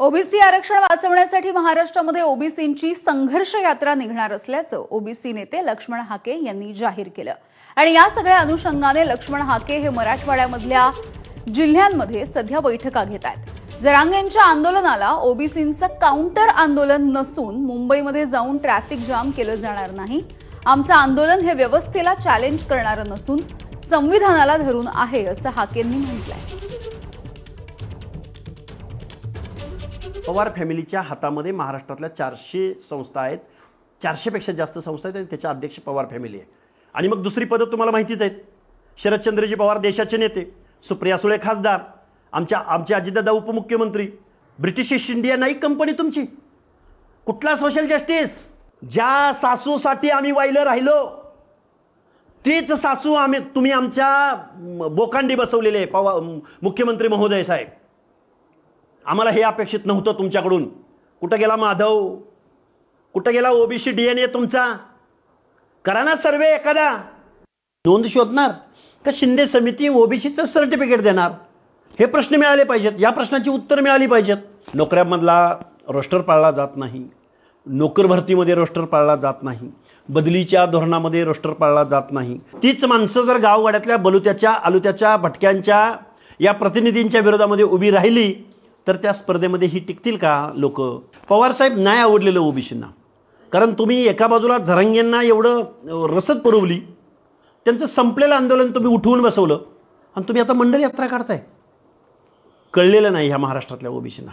OBC आरक्षण वाचवण्यासाठी महाराष्ट्रामध्ये ओबीसींची संघर्ष यात्रा निघणार असल्याचं ओबीसी नेते लक्ष्मण हाके यांनी जाहीर केलं. आणि या सगळ्या अनुषंगाने लक्ष्मण हाके हे मराठवाड्यामधल्या जिल्ह्यांमध्ये सध्या बैठका घेत आहेत. जरांगेंच्या आंदोलनाला ओबीसींचं काउंटर आंदोलन नसून मुंबईमध्ये जाऊन ट्रॅफिक जाम केलं जाणार नाही. आमचं आंदोलन हे व्यवस्थेला चॅलेंज करणारं नसून संविधानाला धरून आहे असं हाकेंनी म्हटलंय. पवार फॅमिलीच्या हातामध्ये महाराष्ट्रातल्या चारशे संस्था आहेत. चारशेपेक्षा जास्त संस्था आहेत आणि त्याच्या अध्यक्ष पवार फॅमिली आहे. आणि मग दुसरी पदं तुम्हाला माहितीच आहेत. शरदचंद्रजी पवार देशाचे नेते सुप्रिया सुळे खासदार आमच्या आमचे अजितदादा उपमुख्यमंत्री ब्रिटिश ईस्ट इंडिया नाही कंपनी तुमची. कुठला सोशल जस्टिस ज्या सासूसाठी आम्ही वाहिलं राहिलो तीच सासू आम्ही तुम्ही आमच्या बोकांडी बसवलेले आहे पवा मुख्यमंत्री महोदय साहेब. आम्हाला हे अपेक्षित नव्हतं तुमच्याकडून. कुठं गेला माधव? कुठं गेला ओबीसी ए तुमचा? करा ना सर्वे एखादा. नोंद शोधणार का शिंदे समिती ओबीसीचं सर्टिफिकेट देणार? हे प्रश्न मिळाले पाहिजेत. या प्रश्नाची उत्तर मिळाली पाहिजेत. नोकऱ्यामधला रोस्टर पाळला जात नाही. नोकर भरतीमध्ये रोस्टर पाळला जात नाही. बदलीच्या धोरणामध्ये रोस्टर पाळला जात नाही. तीच माणसं जर गावगाड्यातल्या बलुत्याच्या आलुत्याच्या भटक्यांच्या या प्रतिनिधींच्या विरोधामध्ये उभी राहिली तर त्या स्पर्धेमध्ये ही टिकतील का लोक? पवारसाहेब नाही आवडलेलं ओबीसींना. कारण तुम्ही एका बाजूला झरंग्यांना एवढं रसद पुरवली त्यांचं संपलेलं आंदोलन तुम्ही उठवून बसवलं आणि तुम्ही आता मंडल यात्रा काढताय. कळलेलं नाही ह्या महाराष्ट्रातल्या ओबीसींना.